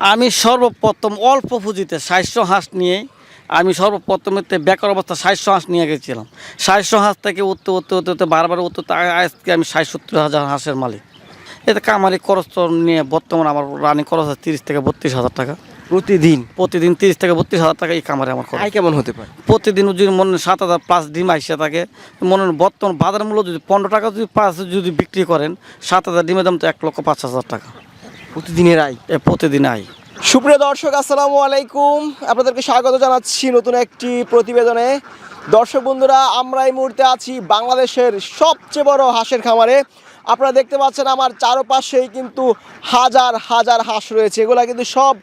আমি সর্বপ্রথম অল্প পুঁজিতে সাতশো হাঁস নিয়ে আমি সর্বপ্রথমেতে বেকার অবস্থা সাতশো হাঁস নিয়ে গেছিলাম। সাতশো হাঁস থেকে উঠতে উঠতে উঠতে উঠতে বারবার উঠতে আজকে আমি ষাট সত্তর হাজার হাঁসের মালিক। এতে কামারি খরচ নিয়ে বর্তমানে আমার রানিং খরচ আছে তিরিশ থেকে বত্রিশ হাজার টাকা। প্রতিদিন? প্রতিদিন তিরিশ থেকে বত্রিশ হাজার টাকা এই কামারে আমার খরচ। আয় কেমন হতে পারে? প্রতিদিন যদি মনে সাত হাজার প্লাস ডিম আইসে থাকে মনে হয় বর্তমান বাজার মূল্য যদি পনেরো টাকা যদি পাঁচ যদি বিক্রি করেন সাত হাজার ডিমের দাম তো এক লক্ষ পাঁচ হাজার টাকা। প্রতিদিনের আয়? প্রতিদিন আয়। সুপ্রিয় দর্শক আসসালামু আলাইকুম। আপনাদেরকে স্বাগত জানাচ্ছি নতুন একটি প্রতিবেদনে। দর্শক বন্ধুরা আমরা এই মুহূর্তে আছি বাংলাদেশের সবচেয়ে বড় হাঁসের খামারে। আপনারা দেখতে পাচ্ছেন আমার চারপাশেই কিন্তু হাজার হাজার হাঁস রয়েছে। এগুলা কিন্তু সব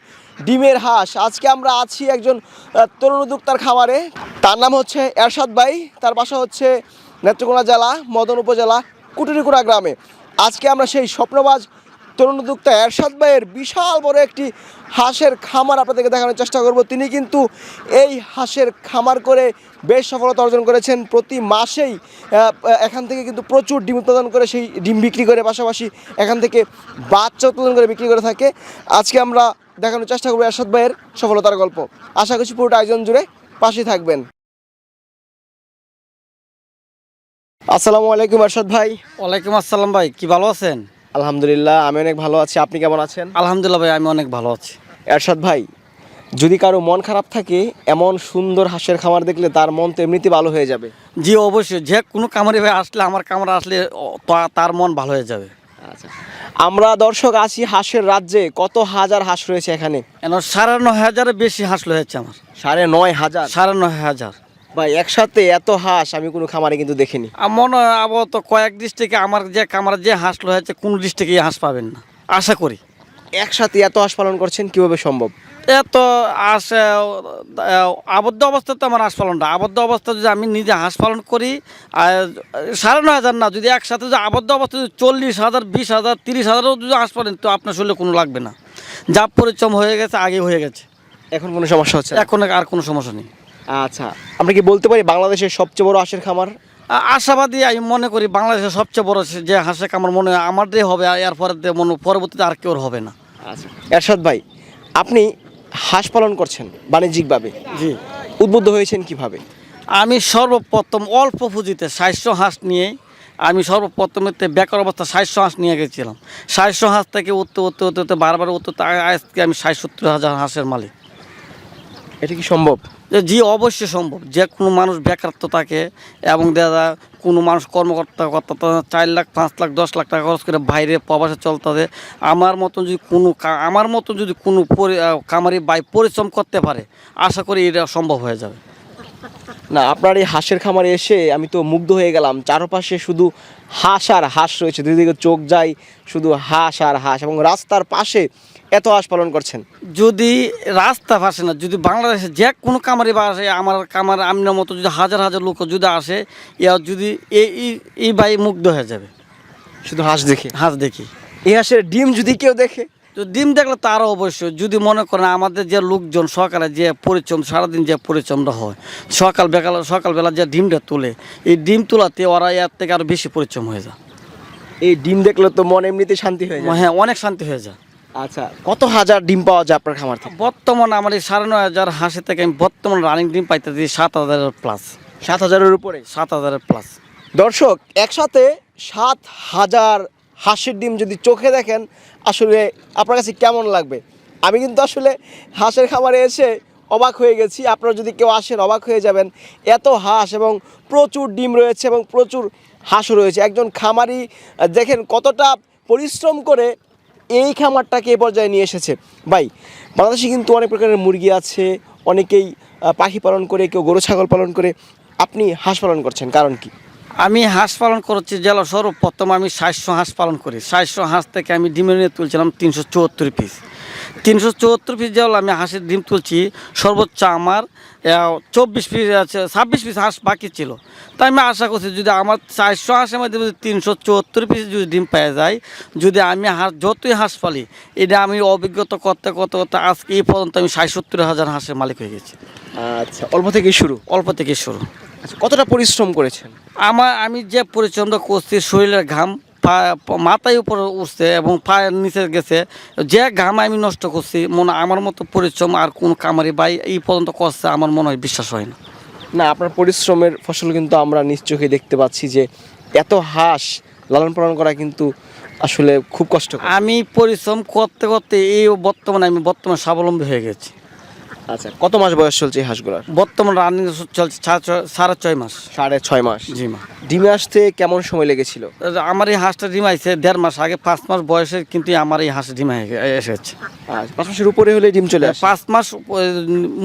ডিমের হাঁস। আজকে আমরা আছি একজন তরুণ উদ্যোক্তার খামারে। তার নাম হচ্ছে এরশাদ ভাই। তার বাসা হচ্ছে নেত্রকোনা জেলা মদন উপজেলা কুটুরিকুড়া গ্রামে। আজকে আমরা সেই স্বপ্নবাজ তরুণ উদ্যোক্তা এরশাদ ভাইয়ের বিশাল বড় একটি হাঁসের খামার আপনাদেরকে দেখানোর চেষ্টা করব। তিনি কিন্তু এই হাঁসের খামার করে বেশ সফলতা অর্জন করেছেন। প্রতি মাসেই এখান থেকে কিন্তু প্রচুর ডিম উৎপাদন করে, সেই ডিম বিক্রি করে পাশাপাশি এখান থেকে বাচ্চা উৎপাদন করে বিক্রি করে থাকে। আজকে আমরা দেখানোর চেষ্টা করব এরশাদ ভাইয়ের সফলতার গল্প। আশা করছি পুরোটা আয়োজন জুড়ে পাশেই থাকবেন। আসসালামু আলাইকুম এরশাদ ভাই। ওয়ালাইকুম আসসালাম ভাই, কি ভালো আছেন? আলহামদুলিল্লাহ আমি অনেক ভালো আছি। আপনি কেমন আছেন? আলহামদুলিল্লাহ ভাই আমি অনেক ভালো আছি। এরশাদ ভাই যদি কারও মন খারাপ থাকে এমন সুন্দর হাঁসের খামার দেখলে তার মন তো এমনিতে ভালো হয়ে যাবে। জি অবশ্যই। যে কোনো কামারে ভাই আসলে আমার কামারে আসলে তার মন ভালো হয়ে যাবে। আচ্ছা। আমরা দর্শক আছি হাঁসের রাজ্যে কত হাজার হাঁস রয়েছে এখানে? সাড়ে নয় হাজারের বেশি হাসলো হয়েছে আমার। সাড়ে নয় হাজার? সাড়ে নয় হাজার। ভাই একসাথে এত হাঁস আমি কোনো খামারে কিন্তু দেখিনি। মনে হয় আবহাওয়া তো কয়েক ডিস্ট্রিক্টে আমার যে কামারে যে হাসলো হয়েছে কোন ডিস্ট্রিক্টে এই হাঁস পাবেন না। আশা করি। একসাথে এত হাঁস পালন করছেন কীভাবে সম্ভব? এত আসে আবদ্ধ অবস্থা তো আমার হাঁস পালনটা আবদ্ধ অবস্থা যদি আমি নিজে হাঁস পালন করি আর সাড়ে নয় হাজার না যদি একসাথে যদি আবদ্ধ অবস্থা যদি চল্লিশ হাজার বিশ হাজার তিরিশ হাজারও যদি হাঁস পালেন তো আপনার শরীরে কোনো লাগবে না। যা পরিশ্রম হয়ে গেছে আগে হয়ে গেছে। এখন কোনো সমস্যা হচ্ছে না? এখন আর কোনো সমস্যা নেই। আচ্ছা আমরা কি বলতে পারি বাংলাদেশের সবচেয়ে বড় হাঁসের খামার? আশাবাদী আমি মনে করি বাংলাদেশের সবচেয়ে বড় যে হাঁসে খামার মনে হয় আমারটাই হবে এরপরে মনে পরবর্তীতে আর কেউ হবে না। আচ্ছা এরশাদ ভাই আপনি হাঁস পালন করছেন বাণিজ্যিকভাবে। জি। উদ্বুদ্ধ হয়েছেন কীভাবে? আমি সর্বপ্রথম অল্প পুঁজিতে সাতশো হাঁস নিয়ে আমি সর্বপ্রথমেতে বেকার অবস্থা সাতশো হাঁস নিয়ে গেছিলাম। সাতশো হাঁস থেকে উঠতে উঠতে উঠতে উঠতে বারবার উঠতে আজকে আমি ষাট সত্তর হাজার হাঁসের মালিক। এটা কি সম্ভব? যে জি অবশ্যই সম্ভব। যে কোনো মানুষ বেকারত্ব থাকে এবং দাদা কোনো মানুষ কর্মকর্তা কর্তা চার লাখ পাঁচ লাখ দশ লাখ টাকা খরচ করে বাইরে প্রবাসে চলতে আমার মতন যদি কোনো আমার মতন যদি কোনো পরি- কামারি বাই পরিশ্রম করতে পারে আশা করি এটা সম্ভব হয়ে যাবে। না আপনার এই হাঁসের খামারে এসে আমি তো মুগ্ধ হয়ে গেলাম। চারপাশে শুধু হাঁস আর হাঁস রয়েছে। দুদিকে চোখ যায় শুধু হাঁস আর হাঁস এবং রাস্তার পাশে এত হাঁস পালন করছেন? যদি রাস্তা ভাসে না যদি বাংলাদেশে যে কোনো কামারি বা আসে আমার কামার আমনের মতো যদি হাজার হাজার লোক যদি আসে ইয়া যদি এই এই- এই বাই মুগ্ধ হয়ে যাবে। শুধু হাঁস দেখি? হাঁস দেখি। এই হাঁসের ডিম যদি কেউ দেখে? তো ডিম দেখলে তারও অবশ্যই যদি মনে করেন আমাদের যে লোকজন সকালে যে পরিশ্রম সারাদিন যে পরিশ্রমটা হয় সকাল বেকাল সকালবেলা যে ডিমটা তোলে এই ডিম তোলাতে ওরা এর থেকে আরও বেশি পরিশ্রম হয়ে যায়। এই ডিম দেখলে তো মন এমনিতে শান্তি হয়ে যায়। হ্যাঁ অনেক শান্তি হয়ে যায়। আচ্ছা কত হাজার ডিম পাওয়া যায় আপনার খামার থেকে? বর্তমানে আমার এই সাড়ে নয় হাজার হাঁসি থেকে আমি বর্তমান রানিং ডিম পাইতেছি সাত হাজারের প্লাস সাত হাজারের উপরে? সাত হাজারের প্লাস দর্শক একসাথে সাত হাজার হাঁসের ডিম যদি চোখে দেখেন আসলে আপনার কাছে কেমন লাগবে? আমি কিন্তু আসলে হাঁসের খামারে এসে অবাক হয়ে গেছি। আপনারা যদি কেউ আসেন অবাক হয়ে যাবেন। এত হাঁস এবং প্রচুর ডিম রয়েছে এবং প্রচুর হাঁসও রয়েছে। একজন খামারি দেখেন কতটা পরিশ্রম করে এই খামারটাকে এ পর্যায়ে নিয়ে এসেছে। ভাই, বাংলাদেশে কিন্তু অনেক প্রকারের মুরগি আছে, অনেকেই পাখি পালন করে, কেউ গরু, ছাগল পালন করে। আপনি হাঁস পালন করছেন, কারণ কি? আমি হাঁস পালন করছি জেলা সর্বপ্রথম আমি সাতশো হাঁস পালন করি। সাতশো হাঁস থেকে আমি ডিমের তুলছিলাম তিনশো চুয়াত্তর পিস তিনশো চুয়াত্তর পিস যেগুলো আমি হাঁসের ডিম তুলছি সর্বোচ্চ আমার চব্বিশ পিস আছে ছাব্বিশ পিস হাঁস বাকি ছিল। তাই আমি আশা করছি যদি আমার চারশো হাঁসের মধ্যে যদি তিনশো চুয়াত্তর পিস যদি ডিম পাওয়া যায় যদি আমি হাঁস যতই হাঁস পালি এটা আমি অভিজ্ঞতা করতে করতে করতে আজকে এই পর্যন্ত আমি ষাট সত্তর হাজার হাঁসের মালিক হয়ে গেছি। আচ্ছা অল্প থেকে শুরু? অল্প থেকে শুরু। আচ্ছা কতটা পরিশ্রম করেছেন? আমার আমি যে পরিশ্রমটা করছি শরীরের ঘাম পা- মাথায় উপরে উঠছে এবং পায়ের নিচে গেছে। যে ঘাম আমি নষ্ট করছি মনে আমার মতো পরিশ্রম আর কোন কামারি ভাই এই পর্যন্ত করছে আমার মনে হয় বিশ্বাস হয় না। না আপনার পরিশ্রমের ফসল কিন্তু আমরা চোখে দেখতে পাচ্ছি যে এত হাঁস লালন পালন করা কিন্তু আসলে খুব কষ্ট আমি পরিশ্রম করতে করতে এই বর্তমানে আমি বর্তমানে স্বাবলম্বী হয়ে গেছি। আচ্ছা কত মাস বয়স চলছে এই হাঁসগুলোর? বর্তমান রানিং চলছে সাড়ে ছয়- মাস। সাড়ে ছয় মাস। জি মা। ডিমে আসতে কেমন সময় লেগেছিল? আমার এই হাঁসটা ডিমাইছে দেড় মাস আগে পাঁচ মাস বয়সে কিন্তু আমার এই হাঁস ডিমা এসেছে আচ্ছা পাঁচ মাসের উপরে হলে ডিম চলে আসে। পাঁচ মাস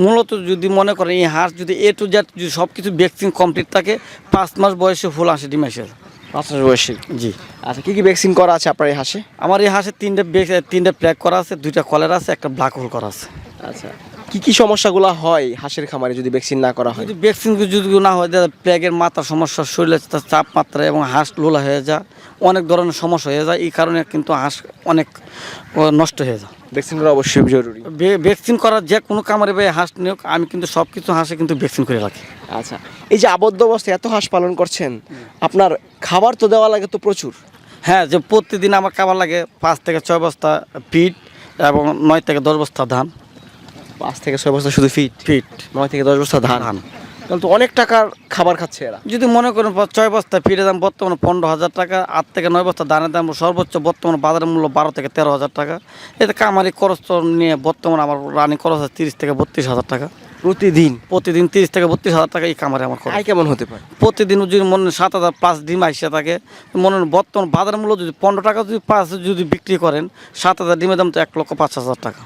মূলত যদি মনে করেন এই হাঁস যদি এ টু জেড যদি সব কিছু ভ্যাকসিন কমপ্লিট থাকে পাঁচ মাস বয়সে ফুল হাঁসে ডিম এসে পাঁচ মাস বয়সে। জি। আচ্ছা কি কি ভ্যাকসিন করা আছে আপনার এই হাঁসে? আমার এই হাঁসে তিনটে তিনটে প্ল্যাক করা আছে দুইটা কলের আছে একটা ব্ল্যাক হোল করা আছে। আচ্ছা। কি কি সমস্যাগুলো হয় হাঁসের খামারে যদি ভ্যাকসিন না করা হয়? যদি ভ্যাকসিন যদি না হয় তাহলে প্লেগের মাথা সমস্যা শরীরের তা- চাপমাত্রা এবং হাঁস লোলা হয়ে যায় অনেক ধরনের সমস্যা হয়ে যায় এই কারণে কিন্তু হাঁস অনেক নষ্ট হয়ে যায়। ভ্যাকসিন করা অবশ্যই জরুরি। ভ্যাকসিন করার যে কোনো কামারে ভাই হাঁস নিয়োগ আমি কিন্তু সব কিছু হাঁসে কিন্তু ভ্যাকসিন করে রাখি। আচ্ছা এই যে আবদ্ধ অবস্থায় এত হাঁস পালন করছেন আপনার খাবার তো দেওয়া লাগে তো প্রচুর। হ্যাঁ যে প্রতিদিন আমার খাবার লাগে পাঁচ থেকে ছয় বস্তা পিট এবং নয় থেকে দশ বস্তা ধান। পাঁচ থেকে ছয় বস্তা শুধু ফিট ফিট নয় থেকে দশ বস্তা ধান। ধান। তাহলে তো অনেক টাকার খাবার খাচ্ছে এরা। যদি মনে করেন ছয় বস্তা পিটের দাম বর্তমানে পনেরো হাজার টাকা আট থেকে নয় বস্তা ধানের দাম সর্বোচ্চ বর্তমানে বাজারের মূল্য বারো থেকে তেরো হাজার টাকা। এতে কামারি খরচ নিয়ে বর্তমানে আমার রানিং খরচ আছে তিরিশ থেকে বত্রিশ হাজার টাকা। প্রতিদিন? প্রতিদিন তিরিশ থেকে বত্রিশ হাজার টাকা এই কামারে আমার খরচ। আয় কেমন হতে পারে? প্রতিদিন যদি মনে হয় সাত হাজার পাঁচ ডিম আসে থাকে মনে হয় বর্তমান বাজার মূল্য যদি পনেরো টাকা যদি পাঁচ যদি বিক্রি করেন সাত হাজার ডিমের দাম তো এক লক্ষ পাঁচ হাজার টাকা।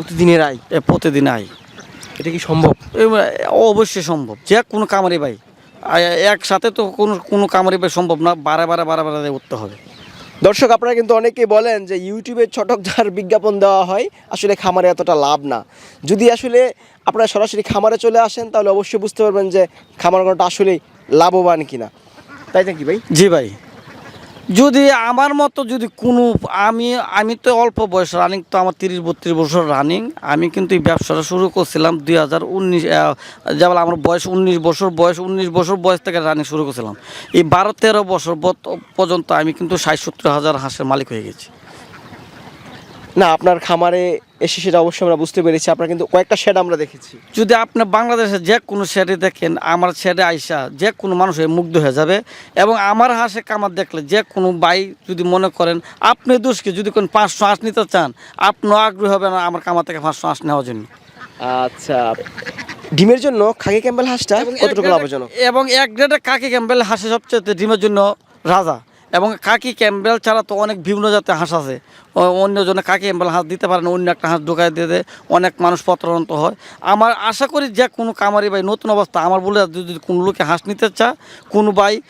প্রতিদিনের আয়? এ প্রতিদিন আয়। এটা কি সম্ভব? অবশ্যই সম্ভব। যে কোনো কামারি ভাই। একসাথে তো কোনো কোনো কামারি ভাই সম্ভব না বারে বারে বারে বারে উঠতে হবে। দর্শক আপনারা কিন্তু অনেকেই বলেন যে ইউটিউবে ছটক যার বিজ্ঞাপন দেওয়া হয় আসলে খামারে এতটা লাভ না। যদি আসলে আপনারা সরাসরি খামারে চলে আসেন তাহলে অবশ্যই বুঝতে পারবেন যে খামার করাটা আসলে লাভবান কিনা। তাই নাকি ভাই? জি ভাই। যদি আমার মতো যদি কোনো, আমি আমি তো অল্প বয়স রানিং তো আমার তিরিশ বত্রিশ বছর রানিং আমি কিন্তু এই ব্যবসাটা শুরু করছিলাম দুই হাজার উনিশ যেমন আমার বয়স উনিশ বছর, বয়স উনিশ বছর বয়স থেকে রানিং শুরু করছিলাম। এই বারো তেরো বছর পর্যন্ত আমি কিন্তু ষাট সত্তর হাজার হাঁসের মালিক হয়ে গেছি। না আপনার খামারে এসে সেটা অবশ্যই আমরা বুঝতে পেরেছি। আপনার কিন্তু কয়েকটা শেড আমরা দেখেছি। যদি আপনি বাংলাদেশে যে কোনো শেডে দেখেন আমার শেডে আইসা যে কোনো মানুষ মুগ্ধ হয়ে যাবে এবং আমার হাঁসে কামার দেখলে যে কোনো বাই যদি মনে করেন আপনি দোষকে যদি কোন পাঁচশো হাঁস নিতে চান আপনিও আগ্রহী হবেন আমার কামার থেকে পাঁচশো হাঁস নেওয়ার জন্য। আচ্ছা। ডিমের জন্য খাকি ক্যাম্বেল হাঁসটা কতটুকু লাভজনক? এবং এক গ্রেডে কাকি ক্যাম্বেল হাঁসে সবচেয়ে ডিমের জন্য রাজা। এবং কাকি ক্যাম্বেল ছাড়া তো অনেক বিভিন্ন জাতের হাঁস আছে। অন্যজনে অন্য জনে কাকি ক্যাম্বেল হাঁস দিতে পারেন অন্য একটা হাঁস ঢোকায় দিয়ে দেয়, অনেক মানুষ প্রতারণত হয়। আমার আশা করি যে কোনো কামারি ভাই, নতুন অবস্থা, আমার বলে যদি কোনো লোকে হাঁস নিতে চা, কোনো ভাই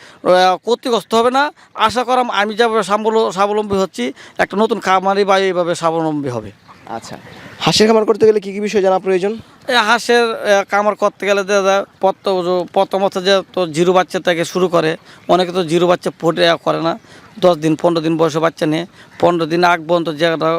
ক্ষতিগ্রস্ত হবে না। আশা করাম আমি সাবল- স্বাবলম্বী হচ্ছি, একটা নতুন কামারি ভাই এইভাবে স্বাবলম্বী হবে। আচ্ছা। হাঁসের খামার করতে গেলে কি কি বিষয় জানা প্রয়োজন? এই হাঁসের কামার কামড় করতে গেলে প্রথম প্রথমত যে তো জিরো বাচ্চা থেকে শুরু করে। অনেকে তো জিরো বাচ্চা ফোটে করে না। দশ দিন পনেরো দিন বয়সে বাচ্চা নিয়ে পনেরো দিন আগ পর্যন্ত যেটা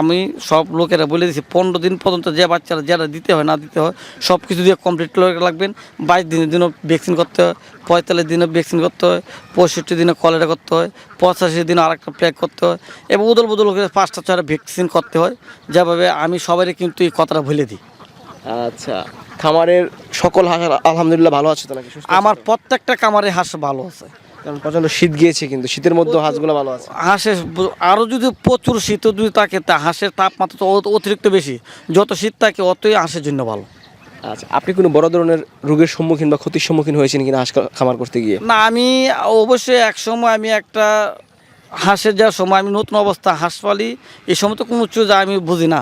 আমি সব লোকেরা বলে দিচ্ছি পনেরো দিন পর্যন্ত যে বাচ্চারা যেটা দিতে হয় না দিতে হয় সব কিছু দিয়ে কমপ্লিট করে রাখবেন। বাইশ দিনের দিনও ভ্যাকসিন করতে হয় পঁয়তাল্লিশ দিনে ভ্যাকসিন করতে হয় পঁয়ষট্টি দিনে কলেরা করতে হয় পঁচাশি দিনে আরেকটা প্যাক করতে হয় এবং উদল বদল করে পাঁচটা ছয়টা ভ্যাকসিন করতে হয়। যেভাবে আমি সবারই কিন্তু এই কথাটা ভুলে দিই। আচ্ছা খামারের সকল হাঁস আলহামদুলিল্লাহ ভালো আছে তো নাকি? আমার প্রত্যেকটা কামারে হাঁস ভালো আছে। কারণ প্রচণ্ড শীত গিয়েছে কিন্তু শীতের মধ্যে হাঁসগুলো ভালো আছে। হাঁসের আরও যদি প্রচুর শীত যদি থাকে তা হাঁসের তাপমাত্রা তো অতিরিক্ত বেশি। যত শীত থাকে অতই হাঁসের জন্য ভালো। আচ্ছা আপনি কোনো বড় ধরনের রোগের সম্মুখীন বা ক্ষতির সম্মুখীন হয়েছেন কিনা হাঁস খামার করতে গিয়ে? না আমি অবশ্যই এক সময় আমি একটা হাঁসের যাওয়ার সময় আমি নতুন অবস্থা হাঁস পালি এই সময় তো কোনো চুজ আমি বুঝি না।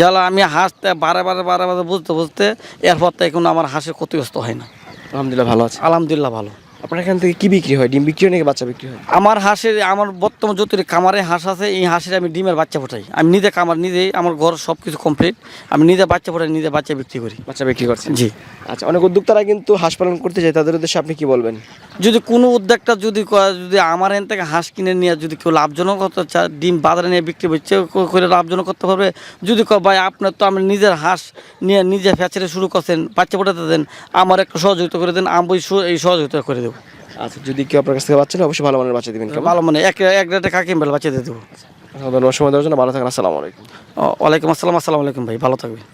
যারা আমি হাঁসতে বারে বারে বারে বারে বুঝতে বুঝতে এরপর থেকে কোনো আমার হাঁসের ক্ষতিগ্রস্ত হয় না। আলহামদুলিল্লাহ ভালো আছে। আলহামদুলিল্লাহ ভালো। আপনার এখান থেকে কি বিক্রি হয়? ডিম বিক্রি হয় নাকি বাচ্চা বিক্রি হয়? আমার হাঁসের আমার বর্তমান যত খামারে হাঁস আছে এই হাঁসের আমি ডিমের বাচ্চা ফোটাই। আমি নিজে কামার নিজেই আমার ঘর সব কিছু কমপ্লিট আমি নিজে বাচ্চা ফোটাই নিজে বাচ্চা বিক্রি করি। বাচ্চা বিক্রি করছেন? জি। আচ্ছা অনেক উদ্যোক্তারা কিন্তু হাঁস পালন করতে যায় তাদের উদ্দেশ্যে আপনি কি বলবেন? যদি কোনো উদ্যোগটা যদি যদি আমার এখান থেকে হাঁস কিনে নিয়ে যদি কেউ লাভজনক হতে চায় ডিম বাজারে নিয়ে বিক্রি করছে করে লাভজনক করতে পারবে। যদি কয় ভাই আপনার তো আমি নিজের হাঁস নিয়ে নিজে ফ্যাচারে শুরু করছেন বাচ্চা ফোটাতে দেন আমার একটু সহযোগিতা করে দেন আমি এই সহযোগিতা করে দেবো। আচ্ছা যদি কেউ আপনার কাছ থেকে বাচ্চা নেয় অবশ্যই ভালো মানের বাচ্চা দিবেন ভালো মানে এক এক রেটে কাকিম বেলা বাচ্চা দিয়ে দেবো। ধন্যবাদ সময় দেওয়ার জন্য ভালো থাকেন আসসালামু আলাইকুম। ওয়ালাইকুম আসসালাম আসসালামু আলাইকুম ভাই ভালো থাকবে